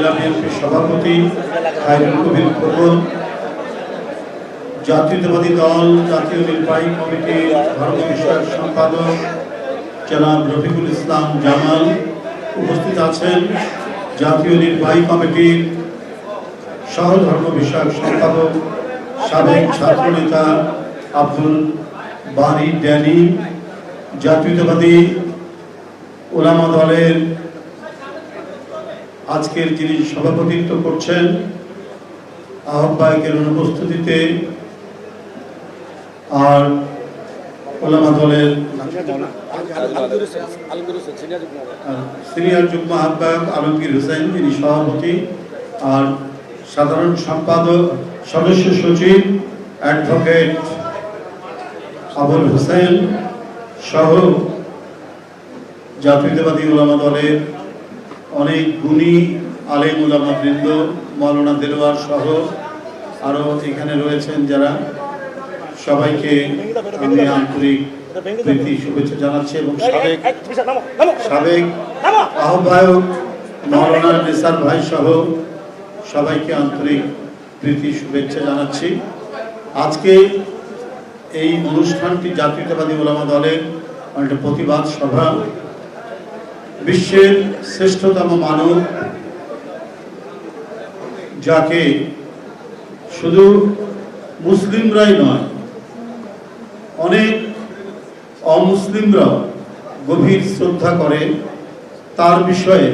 জেলা বিএনপির সভাপতি খায়রুল কবির খোকন জাতীয়তাবাদী দল, জাতীয় নির্বাহী কমিটির ধর্ম বিষয়ক সম্পাদক জনাব রফিকুল ইসলাম জামাল উপস্থিত আছেন। জাতীয় নির্বাহী কমিটির সহধর্ম বিষয়ক সম্পাদক সাবেক ছাত্রনেতা আব্দুল বারি ড্যানি, জাতীয়তাবাদী ওলামা দলের আজকের যিনি সভাপতিত্ব করছেন, আহ্বায়কের অনুপস্থিতিতে আর ওলামা দলের সিনিয়র যুগ্ম আহ্বায়ক আলমগীর হোসেন, যিনি সভাপতি, আর সাধারণ সম্পাদক, সদস্য সচিব, অ্যাডভোকেট আবুল হোসেন সহ জাতীয়তাবাদী ওলামা দলের অনেক গুণী আলেম ওলামা বৃন্দ, মৌলানা দেলোয়ার সহ আরও এখানে রয়েছেন যারা। সবাইকে আমি আন্তরিক প্রীতি, শুভেচ্ছা জানাচ্ছি এবং সাবেক সাবেক আহ্বায়ক মৌলানা নিসার ভাই সহ সবাইকে আন্তরিক প্রীতি, শুভেচ্ছা জানাচ্ছি। আজকে এই অনুষ্ঠানটি জাতীয়তাবাদী ওলামা দলের একটা প্রতিবাদ সভা। বিশ্বের শ্রেষ্ঠতম মানব যাকে শুধু মুসলিমরাই নয়, অনেক অমুসলিমরা গভীর শ্রদ্ধা করে। তার বিষয়ে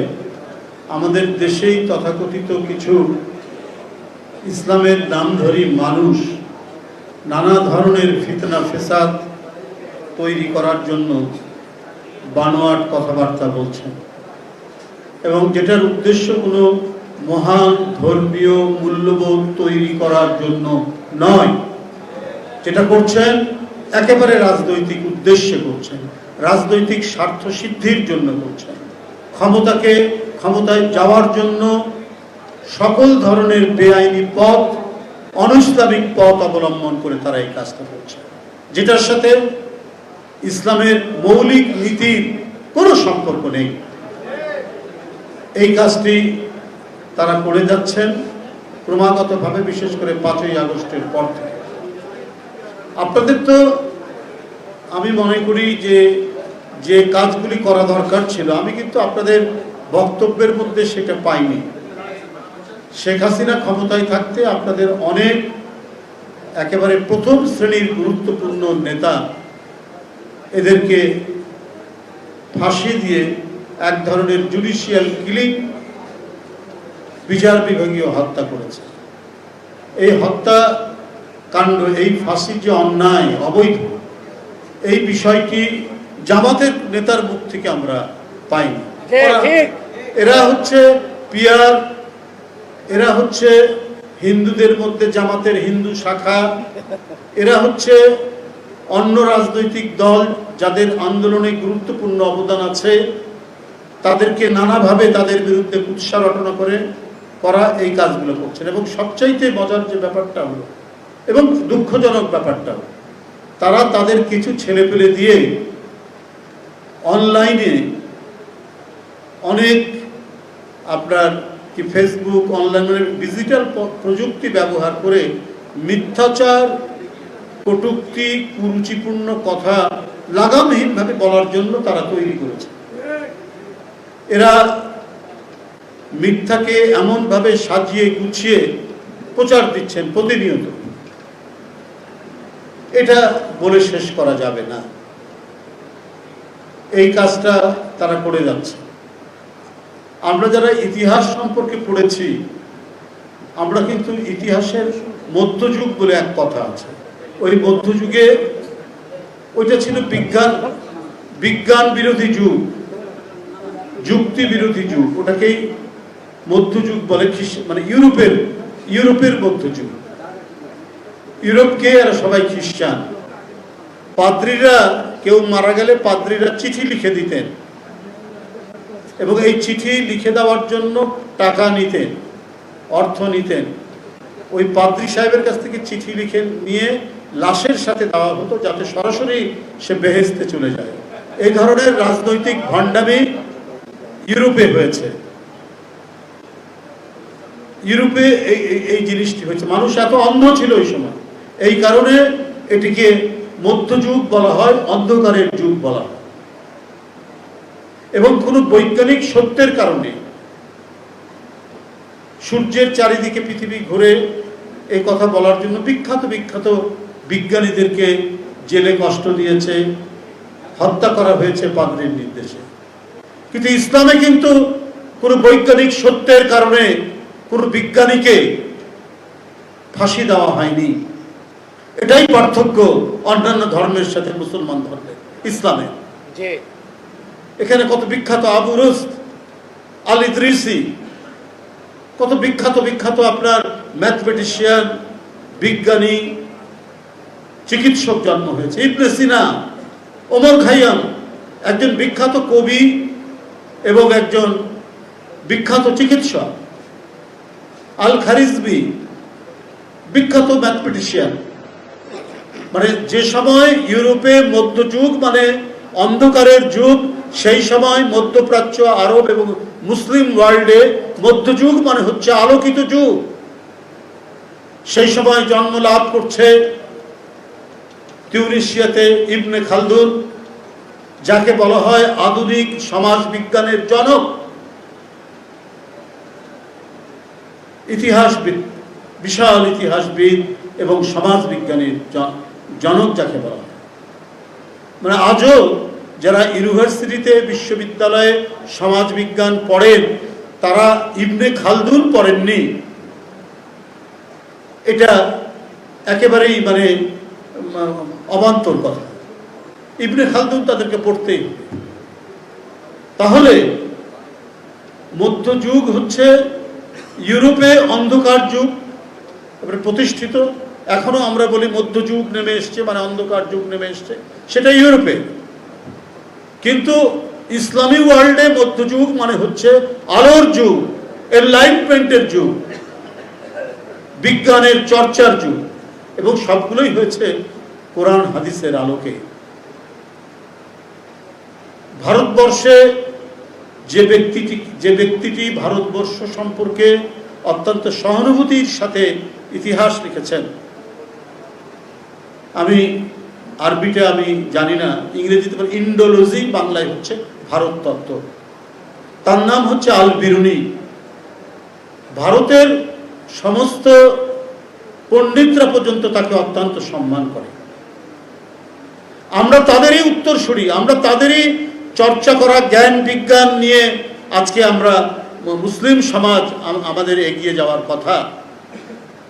আমাদের দেশেই তথাকথিত কিছু ইসলামের নামধরী মানুষ নানা ধরনের ফিতনা, ফেসাদ তৈরি করার জন্য বানোয়াট কথাবার্তা বলছেন। এবং যেটার উদ্দেশ্য কোনো মহান ধর্মীয় মূল্যবোধ তৈরি করার জন্য নয়, যেটা করছেন একেবারে রাজনৈতিক উদ্দেশ্যে করছেন, রাজনৈতিক স্বার্থ সিদ্ধির জন্য করছেন। ক্ষমতাকে, ক্ষমতায় যাওয়ার জন্য সকল ধরনের বেআইনি পথ অনৈসলামিক পথ অবলম্বন করে তারা এই কাজটা করছে যেটার সাথে ইসলামের মৌলিক নীতির কোনো সম্পর্ক নেই। এই কাজটি তারা করে যাচ্ছেন ক্রমাগতভাবে, বিশেষ করে পাঁচই আগস্টের পর থেকে। আপনাদের তো আমি মনে করি যে যে কাজগুলি করা দরকার ছিল, আমি কিন্তু আপনাদের বক্তব্যের মধ্যে সেটা পাইনি। শেখ হাসিনা ক্ষমতায় থাকতে আপনাদের অনেক একেবারে প্রথম শ্রেণির গুরুত্বপূর্ণ নেতা এদেরকে ফাঁসি দিয়ে এক ধরনের জুডিশিয়াল কিলিং বিচার বিভাগীয় হত্যা করেছে। এই হত্যা কাণ্ড এই ফাঁসি যে অন্যায় অবৈধ এই বিষয়টি জামাতের নেতার মুখ থেকে আমরা পাইনি। এরা হচ্ছে পিয়ার এরা হচ্ছে হিন্দুদের মধ্যে জামাতের হিন্দু শাখা এরা হচ্ছে অন্য রাজনৈতিক দল যাদের আন্দোলনে গুরুত্বপূর্ণ অবদান আছে, তাদেরকে নানাভাবে তাদের বিরুদ্ধে কুৎসা রটনা করে করা এই কাজগুলো করছেন। এবং সবচাইতে মজার যে ব্যাপারটা হলো, এবং দুঃখজনক ব্যাপারটা, তারা তাদের কিছু ছেলেপেলে দিয়ে অনলাইনে অনেক আপনার কি ফেসবুক অনলাইন ডিজিটাল প্রযুক্তি ব্যবহার করে মিথ্যাচার কটুক্তি, কুরুচিপূর্ণ কথা লাগামহীনভাবে বলার জন্য তারা তৈরি করেছে। এরা মিথ্যাকে এমনভাবে সাজিয়ে গুছিয়ে প্রচার দিচ্ছেন প্রতিনিয়ত। এটা বলে শেষ করা যাবে না। এই কাজটা তারা করে যাচ্ছে। আমরা যারা ইতিহাস সম্পর্কে পড়েছি, আমরা কিন্তু ইতিহাসের মধ্যযুগ বলে এক কথা আছে। ওই মধ্যযুগে ওইটা ছিল বিজ্ঞান বিজ্ঞান বিরোধী যুগ, যুক্তি বিরোধী যুগ। ওটাকেই মধ্যযুগ বলে মানে ইউরোপের ইউরোপের মধ্যযুগ। ইউরোপকে আর সবাই খ্রিস্টান? পাদ্রীরা, কেউ মারা গেলে পাদ্রীরা চিঠি লিখে দিতেন। এবং এই চিঠি লিখে দেওয়ার জন্য টাকা নিতেন, অর্থ নিতেন। ওই পাদ্রী সাহেবের কাছ থেকে চিঠি লিখে নিয়ে লাশের সাথে দেওয়া হতো যাতে সরাসরি সে বেহেস্তে চলে যায়। এই ধরনের রাজনৈতিক ভণ্ডামি ইউরোপে হয়েছে। ইউরোপে এই, এই- জিনিসটি হয়েছে। মানুষ এত অন্ধ ছিল এই সময়। এই কারণে এটিকে মধ্যযুগ বলা হয়, অন্ধকারের যুগ বলা হয়। এবং কোনো বৈজ্ঞানিক সত্যের কারণে সূর্যের চারিদিকে পৃথিবী ঘুরে এই কথা বলার জন্য বিখ্যাত বিখ্যাত বিজ্ঞানীদেরকে জেলে কষ্ট দিয়েছে হত্যা করা হয়েছে পাদ্রির নির্দেশে। কিন্তু ইসলামে কিন্তু কোনো বৈজ্ঞানিক সত্যের কারণে কোনো বিজ্ঞানীকে ফাঁসি দেওয়া হয়নি। এটাই পার্থক্য অন্যান্য ধর্মের সাথে মুসলমান ধর্মের ইসলামে। এখানে কত বিখ্যাত আবু রুস্ত আল ইদ্রিসি কত বিখ্যাত বিখ্যাত আপনার ম্যাথমেটিশিয়ান বিজ্ঞানী চিকিৎসক জন্ম হয়েছে। ইবনে সিনা, ওমর খাইয়াম, একজন বিখ্যাত কবি এবং একজন বিখ্যাত চিকিৎসক। আল খারিজবি, বিখ্যাত ম্যাথমেটিশিয়ান। মানে যে সময় ইউরোপে মধ্যযুগ মানে অন্ধকারের যুগ, সেই সময় মধ্যপ্রাচ্য, আরব এবং মুসলিম ওয়ার্ল্ডে মধ্যযুগ মানে হচ্ছে আলোকিত যুগ। সেই সময় জন্ম লাভ করছে টিউনিশিয়াতে ইবনে খালদুন, যাকে বলা হয় আধুনিক সমাজ বিজ্ঞানের জনক, ইতিহাসবিদ, বিশাল ইতিহাসবিদ এবং সমাজ বিজ্ঞানীর জন- জনক যাকে বলা হয়। মানে আজও যারা ইউনিভার্সিটিতে বিশ্ববিদ্যালয়ে সমাজ বিজ্ঞান পড়েন, তারা ইবনে খালদুন পড়েননি। এটা একেবারেই মানে অবান্তর কথা। ইবনে খালদুন তাদেরকে পড়তেই তাহলে মধ্যযুগ হচ্ছে ইউরোপে অন্ধকার যুগ প্রতিষ্ঠিত। এখনও আমরা বলি মধ্যযুগ নেমে এসছে মানে অন্ধকার যুগ নেমে এসছে। সেটা ইউরোপে। কিন্তু ইসলামী ওয়ার্ল্ডে মধ্যযুগ মানে হচ্ছে আলোর যুগ এনলাইটমেন্টের যুগ, বিজ্ঞানের চর্চার যুগ, এবং সবগুলোই হয়েছে কোরআন হাদিসের আলোকে ভারতবর্ষে যে ব্যক্তিটি যে ব্যক্তিটি ভারতবর্ষ সম্পর্কে অত্যন্ত সহানুভূতির সাথে ইতিহাস লিখেছেন, আমি আরবিটা আমি জানি না, ইংরেজিতে ইন্ডোলজি, বাংলায় হচ্ছে ভারত তত্ত্ব। তার নাম হচ্ছে আল বিরুনি। ভারতের সমস্ত পণ্ডিতরা পর্যন্ত তাকে অত্যন্ত সম্মান করে। আমরা তাদেরই উত্তরসূরি, আমরা তাদেরই চর্চা করা, জ্ঞান, বিজ্ঞান নিয়ে আজকে আমরা মুসলিম সমাজ আমাদের এগিয়ে যাওয়ার কথা।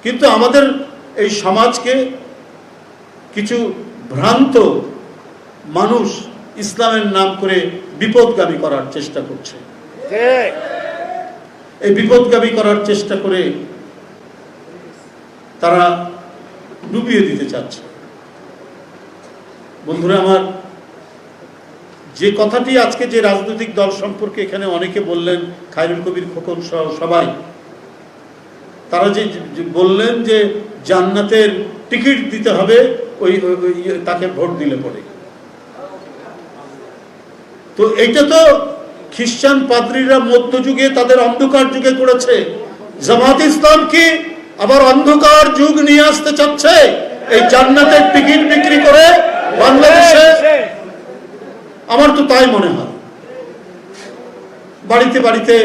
কিন্তু আমাদের এই সমাজকে কিছু ভ্রান্ত মানুষ ইসলামের নাম করে বিপদগামী করার চেষ্টা করছে। এই বিপদগামী করার চেষ্টা করে তারা ডুবিয়ে দিতে চাচ্ছে। বন্ধুরা, আমার যে কথাটি আজকে যে রাজনৈতিক দল সম্পর্কে এখানে অনেকে বললেন, খায়রুল কবির খোকন সহ সবাই, তারা যে বললেন যে জান্নাতের টিকিট দিতে হবে ওই তাকে ভোট দিলে পরে। তো এইটা তো খ্রিস্টান পাদ্রীরা মধ্যযুগে তাদের অন্ধকার যুগে করেছে। জামাত ইসলাম কি আবার অন্ধকার যুগ নিয়ে আসতে চাচ্ছে? এই জান্নাতের টিকিট বিক্রি করে বাংলাদেশে আমার তো তাই মনে হয়। বাড়িতে বাড়িতে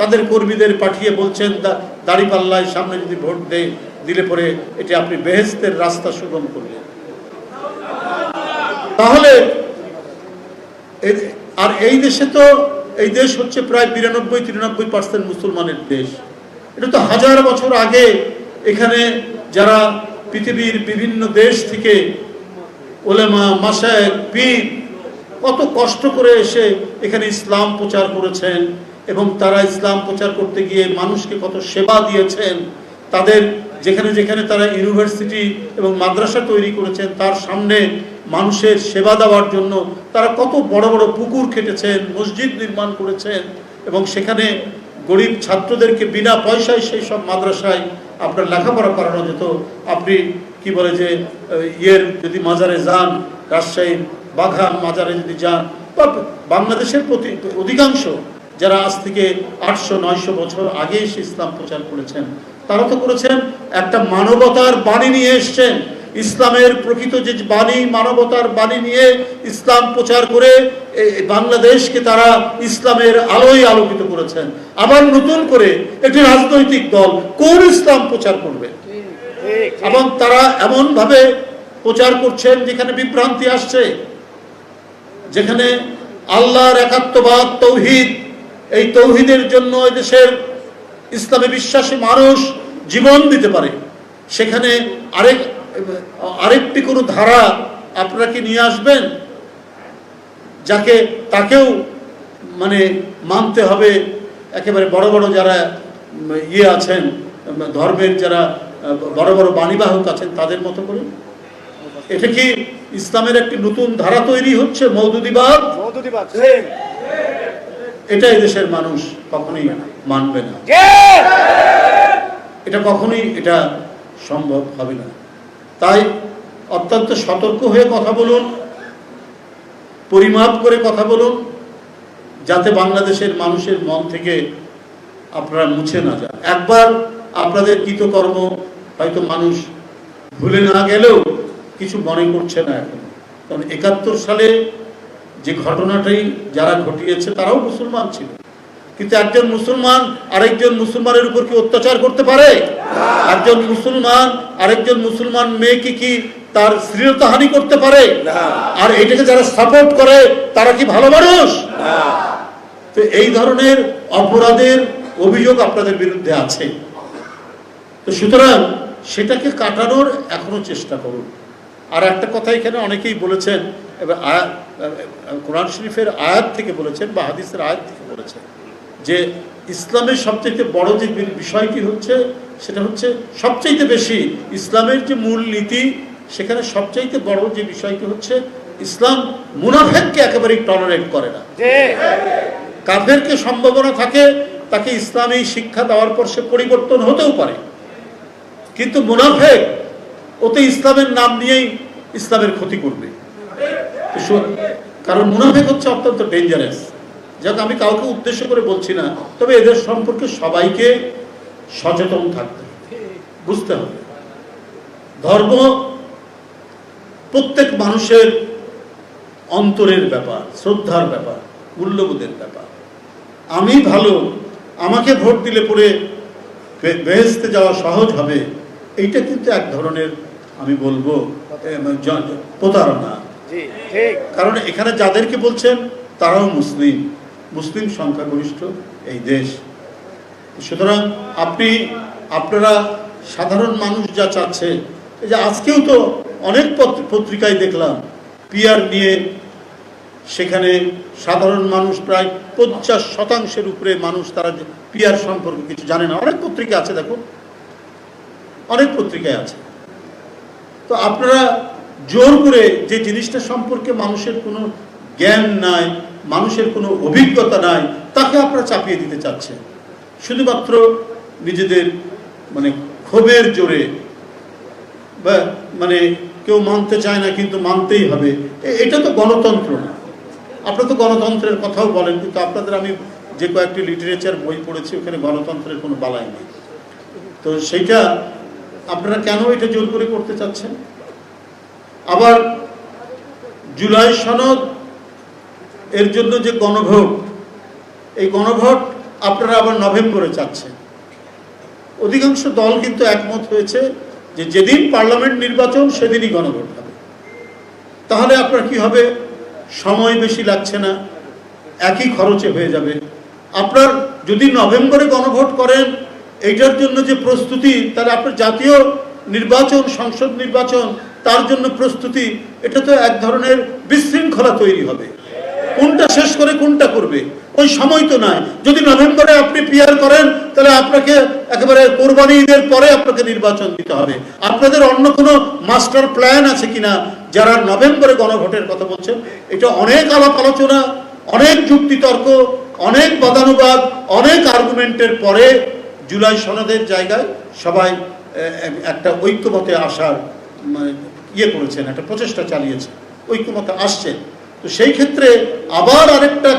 তাদের কর্মীদের পাঠিয়ে বলছেন দাড়িপাল্লায় সামনে যদি ভোট দেয় দিলে পরে এটি আপনি বেহেস্তের রাস্তা সুগম করলেন। তাহলে আর এই দেশে তো, এই দেশ হচ্ছে প্রায় বিরানব্বই, তিরানব্বই পার্সেন্ট মুসলমানের দেশ। এটা তো হাজার বছর আগে এখানে যারা পৃথিবীর বিভিন্ন দেশ থেকে ওলেমা মাসায় পীর, কত কষ্ট করে এসে এখানে ইসলাম প্রচার করেছেন এবং তারা ইসলাম প্রচার করতে গিয়ে মানুষকে কত সেবা দিয়েছেন। তাদের যেখানে যেখানে তারা ইউনিভার্সিটি এবং মাদ্রাসা তৈরি করেছেন, তার সামনে মানুষের সেবা দেওয়ার জন্য তারা কত বড় বড় পুকুর কেটেছেন, মসজিদ নির্মাণ করেছেন এবং সেখানে গরিব ছাত্রদেরকে বিনা পয়সায় সেই সব মাদ্রাসায় আপনার লেখাপড়া করানো যেত। আপনি কি বলে যে ইয়ের যদি মাজারে যান, রাজশাহীর বাঘা মাজারে যদি যান, বা বাংলাদেশের প্রতি অধিকাংশ যারা আজ থেকে আটশো, নয়শো বছর আগে এসে ইসলাম প্রচার করেছেন, তারা তো করেছেন একটা মানবতার বাণী নিয়ে এসছেন। ইসলামের প্রকৃত যে বাণী, মানবতার বাণী নিয়ে ইসলাম প্রচার করে বাংলাদেশকে তারা ইসলামের আলোয় আলোকিত করেছেন। আবার নতুন করে একটি রাজনৈতিক দল কোন ইসলাম প্রচার করবে? এবং তারা এমন ভাবে প্রচার করছেন যেখানে বিভ্রান্তি আসছে, যেখানে আল্লাহর একাত্মবাদ, তৌহিদ, এই তৌহিদের জন্য দেশের ইসলামে বিশ্বাসী মানুষ জীবন দিতে পারে। সেখানে আরেক, আরেকটি কোনো ধারা আপনারা কি নিয়ে আসবেন? যাকে, তাকেও মানে মানতে হবে। একেবারে বড় বড় যারা ইয়ে আছেন, ধর্মের যারা বড় বড় বাণীবাহক আছেন তাদের মতো করে। এটা কি ইসলামের একটি নতুন ধারা তৈরি হচ্ছে মৌদুদিবাদ? এটা এই দেশের মানুষ কখনোই মানবে না। এটা কখনোই এটা সম্ভব হবে না। তাই অত্যন্ত সতর্ক হয়ে কথা বলুন পরিমাপ করে কথা বলুন যাতে বাংলাদেশের মানুষের মন থেকে আপনারা মুছে না যান। একবার আপনাদের কৃতকর্ম হয়তো মানুষ ভুলে না গেলেও কিছু মনে করছে না এখন। কারণ একাত্তর সালে যে ঘটনাটাই যারা ঘটিয়েছে তারাও মুসলমান ছিল। কিন্তু একজন মুসলমান আরেকজন মুসলমানের উপর কি অত্যাচার করতে পারে? একজন মুসলমান আরেকজন মুসলমান মেয়েকে কি তার শ্লীলতাহানি করতে পারে? আর এটাকে যারা সাপোর্ট করে তারা কি ভালো মানুষ? তো এই ধরনের অপরাধের অভিযোগ আপনাদের বিরুদ্ধে আছে। তো সুতরাং সেটাকে কাটানোর এখনও চেষ্টা করুন। আর একটা কথা এখানে অনেকেই বলেছেন এবার আয়া- কোরআন শরীফের আয়াত থেকে বলেছেন বা হাদিসের আয়াত থেকে বলেছেন যে ইসলামের সবচেয়ে বড় যে বিষয়টি হচ্ছে সেটা হচ্ছে সবচাইতে বেশি ইসলামের যে মূল নীতি সেখানে সবচাইতে বড় যে বিষয়টি হচ্ছে ইসলাম মুনাফেককে একেবারেই টলারেট করে না। কাফেরকে সম্ভাবনা থাকে তাকে ইসলামী শিক্ষা দেওয়ার পর সে পরিবর্তন হতেও পারে। কিন্তু মুনাফেক ওতে ইসলামের নাম নিয়েই ইসলামের ক্ষতি করবে। কারণ মুনাফেক হচ্ছে অত্যন্ত ডেঞ্জারাস যাক, আমি কাউকে উদ্দেশ্য করে বলছি না, তবে এদের সম্পর্কে সবাইকে সচেতন থাকতে বুঝতে হবে। ধর্ম প্রত্যেক মানুষের অন্তরের ব্যাপার, শ্রদ্ধার ব্যাপার, মূল্যবোধের ব্যাপার। আমি ভালো, আমাকে ভোট দিলে পরে বেহেস্তে যাওয়া সহজ হবে। এইটা কিন্তু এক ধরনের আমি বলব এম, প্রতারণা। কারণ এখানে যাদেরকে বলছেন তারাও মুসলিম। মুসলিম সংখ্যাগরিষ্ঠ এই দেশ। সুতরাং আপনি আপনারা সাধারণ মানুষ যা চাচ্ছে এই যে আজকেও তো অনেক পত্র- পত্রিকায় দেখলাম পিয়ার নিয়ে সেখানে সাধারণ মানুষ প্রায় পঞ্চাশ শতাংশের উপরে মানুষ তারা পিয়ার সম্পর্কে কিছু জানে না। অনেক পত্রিকা আছে দেখো। অনেক পত্রিকায় আছে। তো আপনারা জোর করে যে জিনিসটা সম্পর্কে মানুষের কোনো জ্ঞান নাই, মানুষের কোনো অভিজ্ঞতা নাই, তাকে আপনারা চাপিয়ে দিতে চাচ্ছেন। শুধুমাত্র নিজেদের মানে ক্ষোভের জোরে বা মানে কেউ মানতে চায় না কিন্তু মানতেই হবে। এটা তো গণতন্ত্র না। আপনারা তো গণতন্ত্রের কথাও বলেন, কিন্তু আপনাদের আমি যে কয়েকটি লিটারেচার বই পড়েছি, ওখানে গণতন্ত্রের কোনো বালাই নেই। তো সেইটা আপনারা কেন এটা জোর করে করতে চাচ্ছেন? আবার জুলাই সনদ এর জন্য যে গণভোট, এই গণভোট আপনারা আবার নভেম্বরে চাচ্ছেন। অধিকাংশ দল কিন্তু একমত হয়েছে যে যেদিন পার্লামেন্ট নির্বাচন, সেদিনই গণভোট হবে। তাহলে আপনার কি হবে? সময় বেশি লাগছে না, একই খরচে হয়ে যাবে। আপনার যদি নভেম্বরে গণভোট করেন এইটার জন্য যে প্রস্তুতি তাহলে আপনার জাতীয় নির্বাচন, সংসদ নির্বাচন, তার জন্য প্রস্তুতি, এটা তো এক ধরনের বিশৃঙ্খলা তৈরি হবে। কোনটা শেষ করে কোনটা করবে? ওই সময় তো নাই। যদি নভেম্বরে আপনি পিয়ার করেন, তাহলে আপনাকে একেবারে কোরবানি ঈদের পরে আপনাকে নির্বাচন দিতে হবে। আপনাদের অন্য কোনো মাস্টার প্ল্যান আছে কিনা? যারা নভেম্বরে গণভোটের কথা বলছেন, এটা অনেক আলাপ আলোচনা, অনেক যুক্তিতর্ক অনেক বাদানুবাদ, অনেক আর্গুমেন্টের পরে জুলাই সনদের জায়গায় সবাই একটা ঐক্যমতে আসার মানে, ইয়ে করেছেন একটা প্রচেষ্টা চালিয়েছে ঐক্যমতে আসছে তো সেই ক্ষেত্রে আবার আরেকটা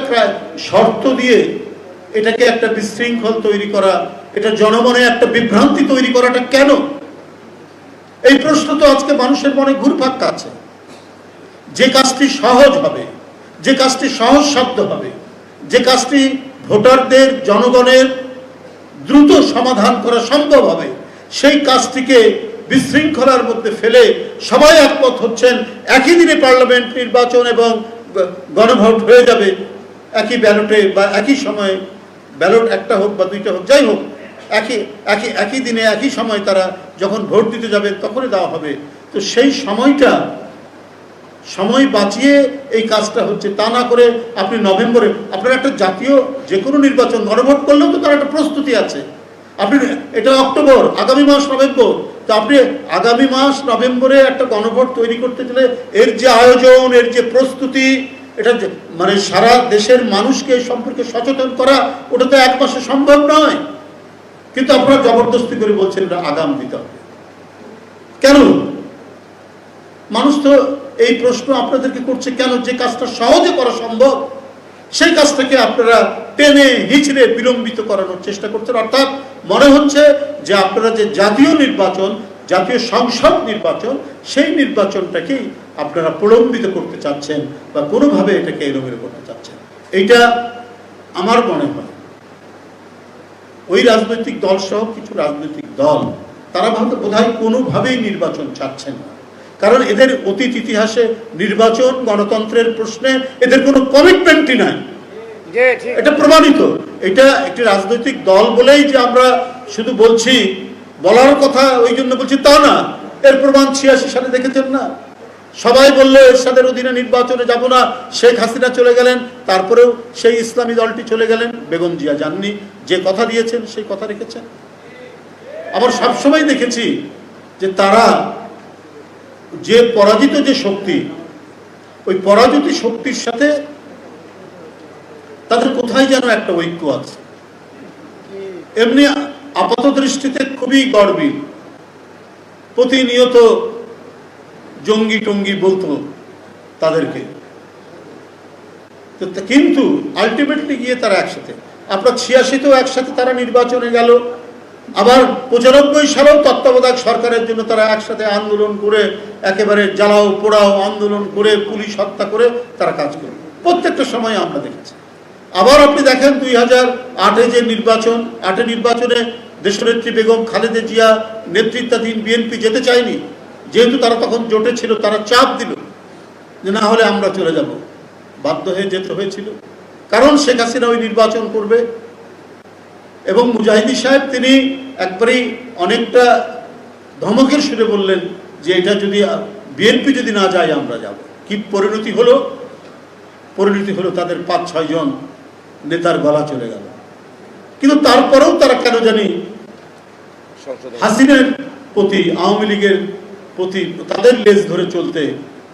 শর্ত দিয়ে এটাকে একটা বিশৃঙ্খল তৈরি করা এটা জনমনে একটা বিভ্রান্তি তৈরি করাটা কেন? এই প্রশ্ন তো আজকে মানুষের মনে ঘুরপাক কাছে যে কাজটি সহজ হবে যে কাজটি সহজ শব্দ হবে যে কাজটি ভোটারদের জনগণের দ্রুত সমাধান করা সম্ভব হবে। সেই কাজটিকে বিশৃঙ্খলার মধ্যে ফেলে সবাই একমত হচ্ছেন, একই দিনে পার্লামেন্ট নির্বাচন এবং গণভোট হয়ে যাবে। একই ব্যালটে বা একই সময়ে ব্যালট একটা হোক বা দুইটা হোক, যাই হোক, একই একই একই দিনে, একই সময় তারা যখন ভোট দিতে যাবে তখনই দেওয়া হবে। তো সেই সময়টা সময় বাঁচিয়ে এই কাজটা হচ্ছে। তা না করে আপনি নভেম্বরে, আপনার একটা জাতীয় যে কোনো নির্বাচন গণভোট করলেও তো তার একটা প্রস্তুতি আছে। আপনি, এটা অক্টোবর, আগামী মাস নভেম্বর। তো আপনি আগামী মাস নভেম্বরে একটা গণভোট তৈরি করতে গেলে এর যে আয়োজন, এর যে প্রস্তুতি, এটা মানে সারা দেশের মানুষকে এই সম্পর্কে সচেতন করা, ওটা তো এক মাসে সম্ভব নয়। কিন্তু আপনারা জবরদস্তি করে বলছেন এটা আগাম দিতে হবে। কেন? মানুষ তো এই প্রশ্ন আপনাদেরকে করছে, কেন যে কাজটা সহজে করা সম্ভব, সেই কাজটাকে আপনারা টেনে হিচড়ে বিলম্বিত করানোর চেষ্টা করছেন। অর্থাৎ মনে হচ্ছে যে আপনারা যে জাতীয় নির্বাচন, জাতীয় সংসদ নির্বাচন, সেই নির্বাচনটাকেই আপনারা প্রলম্বিত করতে চাচ্ছেন বা কোনোভাবে এটাকে এলোমেলো করতে চাচ্ছেন। এইটা আমার মনে হয়। ওই রাজনৈতিক দল সহ কিছু রাজনৈতিক দল, তারা ভাবতে বোধহয় কোনোভাবেই নির্বাচন চাচ্ছেন না। কারণ এদের অতীত ইতিহাসে নির্বাচন গণতন্ত্রের প্রশ্নে এদের কোনো কমিটমেন্টই নাই। এটা প্রমাণিত। এটা একটি রাজনৈতিক দল বলেই যে আমরা শুধু বলছি বলার কথা ওই জন্য বলছি তা না। এর প্রমাণ ছিয়াশি সালে দেখেছেন না? সবাই বলল এরশাদের অধীনে নির্বাচনে যাব না শেখ হাসিনা চলে গেলেন তারপরেও সেই ইসলামী দলটি চলে গেলেন বেগম জিয়া যাননি। যে কথা দিয়েছেন সেই কথা রেখেছেন। আবার সবসময় দেখেছি যে তারা যে পরাজিত যে শক্তি, ওই পরাজিত শক্তির সাথে তাদের কোথায় যেন একটা ঐক্য আছে। এমনি আপাত দৃষ্টিতে খুবই গর্বী প্রতিনিয়ত জঙ্গি টঙ্গি বলতো তাদেরকে। কিন্তু আলটিমেটলি গিয়ে তারা একসাথে। আপনার ছিয়াশিতেও একসাথে তারা নির্বাচনে গেল। আবার পঁচানব্বই সালেও তত্ত্বাবধায়ক সরকারের জন্য তারা একসাথে আন্দোলন করে, একেবারে জ্বালাও, পোড়াও, আন্দোলন করে, পুলিশ হত্যা করে তারা কাজ করবে প্রত্যেকটা সময় আমরা দেখেছি। আবার আপনি দেখেন দুই হাজার আটে যে নির্বাচন, আটে নির্বাচনে দেশনেত্রী বেগম খালেদা জিয়া নেতৃত্বাধীন বিএনপি যেতে চায়নি, যেহেতু তারা তখন জোটে ছিল, তারা চাপ দিল যে না হলে আমরা চলে যাব। বাধ্য হয়ে যেতে হয়েছিল। কারণ শেখ হাসিনা ওই নির্বাচন করবে এবং মুজাহিদি সাহেব তিনি একবারেই অনেকটা ধমকের সুরে বললেন যে এটা যদি বিএনপি যদি না যায় আমরা যাব। কি পরিণতি হলো? পরিণতি হলো তাদের পাঁচ ছয়জন নেতার গলা চলে গেল। কিন্তু তারপরেও তারা কেন জানি হাসিনের প্রতি আওয়ামী লীগের প্রতি তাদের লেজ ধরে চলতে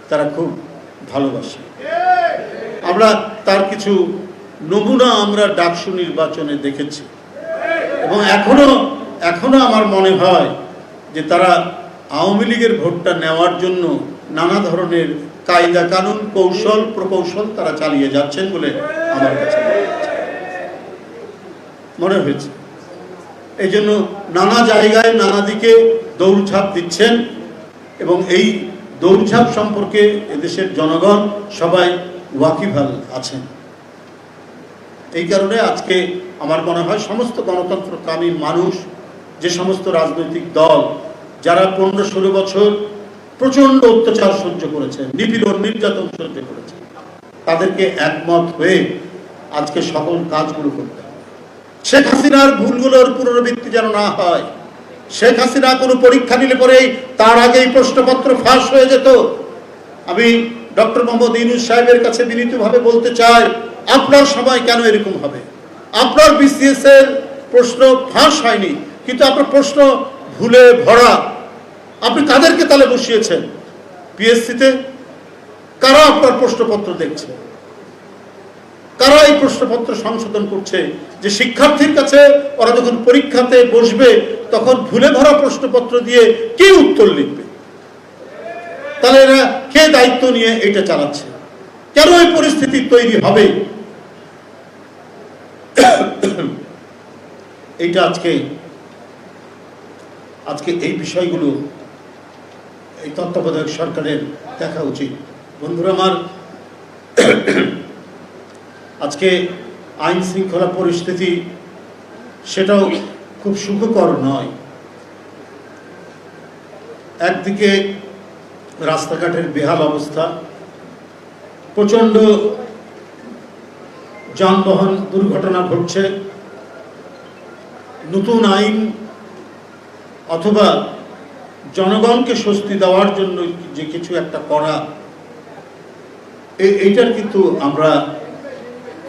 তারা খুব ভালোবাসে। আমরা তার কিছু নমুনা আমরা ডাকসু নির্বাচনে দেখেছি। এবং এখনও এখনও আমার মনে হয় যে তারা আওয়ামী লীগের ভোটটা নেওয়ার জন্য নানা ধরনের কায়দা কানুন, কৌশল, প্রকৌশল তারা চালিয়ে যাচ্ছেন বলে আমার কাছে মনে মনে হয়েছে। এই জন্য নানা জায়গায় নানা দিকে দৌড়ঝাঁপ দিচ্ছেন এবং এই দৌড়ঝাঁপ সম্পর্কে এদেশের জনগণ সবাই ওয়াকিভাল আছেন। এই কারণে আজকে আমার মনে হয় সমস্ত গণতন্ত্রকামী মানুষ, যে সমস্ত রাজনৈতিক দল, যারা পনেরো ষোলো বছর প্রচণ্ড অত্যাচার সহ্য করেছেন নিপীড়ন, নির্যাতন সহ্য করেছেন তাদেরকে একমত হয়ে আজকে সকল কাজগুলো করতে হবে। শেখ হাসিনার ভুলগুলোর পুনরাবৃত্তি যেন না হয়, শেখ হাসিনা কোনো পরীক্ষা নিলে পরেই তার আগেই প্রশ্নপত্র ফাঁস হয়ে যেত। আমি ডক্টর মোহাম্মদ ইউনুস সাহেবের কাছে বিনীতভাবে বলতে চাই আপনার সময় কেন এরকম হবে? আপনার বিসিএস এর প্রশ্ন ফাঁস হয়নি, কিন্তু আপনার প্রশ্ন ভুলে ভরা। আপনি কাদেরকে তাহলে বসিয়েছেন? পিএসসিতে কারা আপনার প্রশ্নপত্র দেখছে? কারা এই প্রশ্নপত্র সংশোধন করছে? যে শিক্ষার্থীর কাছে ওরা যখন পরীক্ষাতে বসবে, তখন ভুলে ভরা প্রশ্নপত্র দিয়ে কে উত্তর লিখবে? তাহলে এরা কে দায়িত্ব নিয়ে এটা চালাচ্ছে? কেন এই পরিস্থিতি তৈরি হবে? এইটা আজকে আজকে এই বিষয়গুলো এই তত্ত্বাবধায়ক সরকারের দেখা উচিত। বন্ধুরা আমার, আজকে আইন শৃঙ্খলা পরিস্থিতি সেটাও খুব সুখকর নয়। একদিকে রাস্তাঘাটের বেহাল অবস্থা প্রচণ্ড যানবাহন দুর্ঘটনা ঘটছে। নতুন আইন অথবা জনগণকে স্বস্তি দেওয়ার জন্য যে কিছু একটা করা এইটার কিন্তু আমরা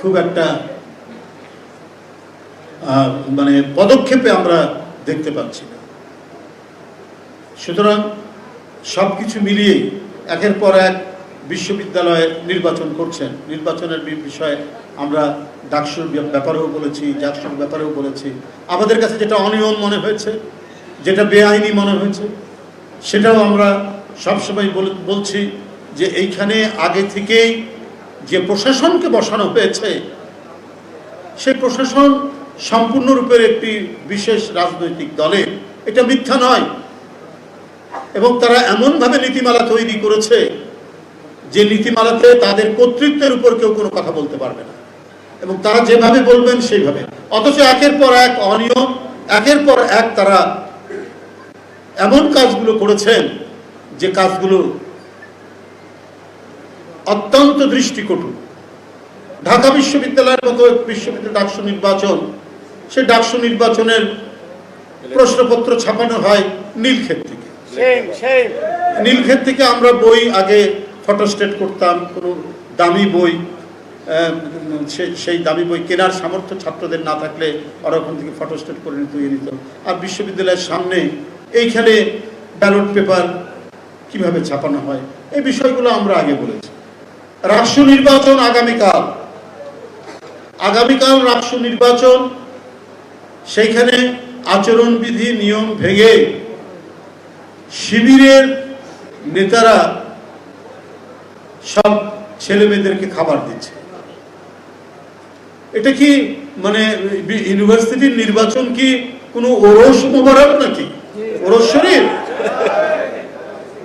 খুব একটা মানে পদক্ষেপে আমরা দেখতে পাচ্ছি না। সুতরাং সব কিছু মিলিয়ে একের পর এক বিশ্ববিদ্যালয়ে নির্বাচন করছেন। নির্বাচনের বিষয়ে আমরা ডাকসুর ব্যাপারেও বলেছি, জাকসুর ব্যাপারেও বলেছি। আমাদের কাছে যেটা অনিয়ম মনে হয়েছে, যেটা বেআইনি মনে হয়েছে, সেটাও আমরা সবসময় বল- বলছি যে এইখানে আগে থেকেই যে প্রশাসনকে বসানো হয়েছে সেই প্রশাসন সম্পূর্ণরূপে একটি বিশেষ রাজনৈতিক দলে। এটা মিথ্যা নয়। এবং তারা এমনভাবে নীতিমালা তৈরি করেছে যে নীতিমালাতে তাদের কর্তৃত্বের উপর কেউ কোনো কথা বলতে পারবে না। এবং তারা যেভাবে বলবেন সেইভাবে। অথচ একের পর এক অনিয়ম একের পর এক তারা এমন কাজগুলো করেছেন যে কাজগুলো অত্যন্ত দৃষ্টিকটু। ঢাকা বিশ্ববিদ্যালয়ের মতো বিশ্ববিদ্যালয় ডাকসু নির্বাচন সে ডাকসু নির্বাচনের প্রশ্নপত্র ছাপানো হয় নীলক্ষেত থেকে। নীলক্ষেত থেকে আমরা বই আগে ফটোস্টেট করতাম, কোনো দামি বই সেই দামি বই কেনার সামর্থ্য ছাত্রদের না থাকলে ওরা ওখান থেকে ফটোস্টেট করে ইয়ে নিত। আর বিশ্ববিদ্যালয়ের সামনে এইখানে ব্যালট পেপার কীভাবে ছাপানো হয়, এই বিষয়গুলো আমরা আগে বলেছি। রাষ্ট্র নির্বাচন আগামীকাল। আগামীকাল রাষ্ট্র নির্বাচন, সেইখানে আচরণবিধি, নিয়ম ভেঙে শিবিরের নেতারা সব ছেলে মেয়েদেরকে খাবার দিচ্ছে। এটা কি মানে ইউনিভার্সিটির নির্বাচন কি কোনো ওরস মোবারক নাকি? ওরস শরীর?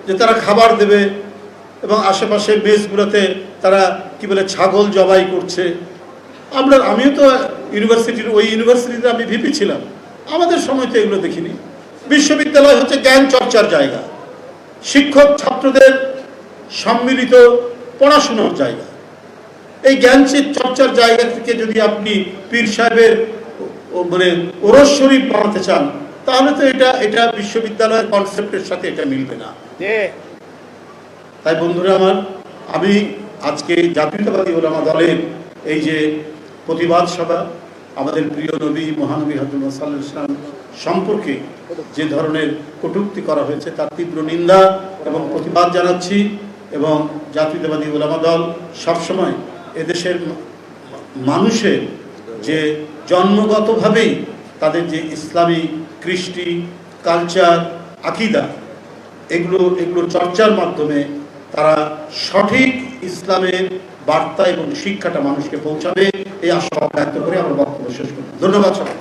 যে তারা খাবার দেবে এবং আশেপাশে মেসগুলোতে তারা কি বলে ছাগল জবাই করছে। আমরা, আমিও তো ইউনিভার্সিটির, ওই ইউনিভার্সিটিতে আমি ভিপি ছিলাম। আমাদের সময় তো এগুলো দেখিনি। বিশ্ববিদ্যালয় হচ্ছে জ্ঞান চর্চার জায়গা। শিক্ষক ছাত্রদের সম্মিলিত পড়াশোনার জায়গা। এই জ্ঞান চর্চার জায়গা থেকে যদি আপনি পীর সাহেবের মানে ওরস শরীফ বানাতে চান তাহলে তো এটা এটা বিশ্ববিদ্যালয়ের কনসেপ্টের সাথে এটা মিলবে না। তাই বন্ধুরা আমার আমি আজকে জাতীয়তাবাদী ওলামা দলের এই যে প্রতিবাদ সভা আমাদের প্রিয় নবী মহানবী হাজুল সাল্লাহ ইসলাম সম্পর্কে যে ধরনের কটূক্তি করা হয়েছে তার তীব্র নিন্দা এবং প্রতিবাদ জানাচ্ছি। এবং জাতীয়তাবাদী ওলামা দল সবসময় এদেশের মানুষের যে জন্মগতভাবেই তাদের যে ইসলামী কৃষ্টি, কালচার, আকিদা, এগুলো এগুলো চর্চার মাধ্যমে তারা সঠিক ইসলামের বার্তা এবং শিক্ষাটা মানুষকে পৌঁছাবে, এই আশা ব্যক্ত করে আমরা বক্তব্য শেষ করি ধন্যবাদ সবাই।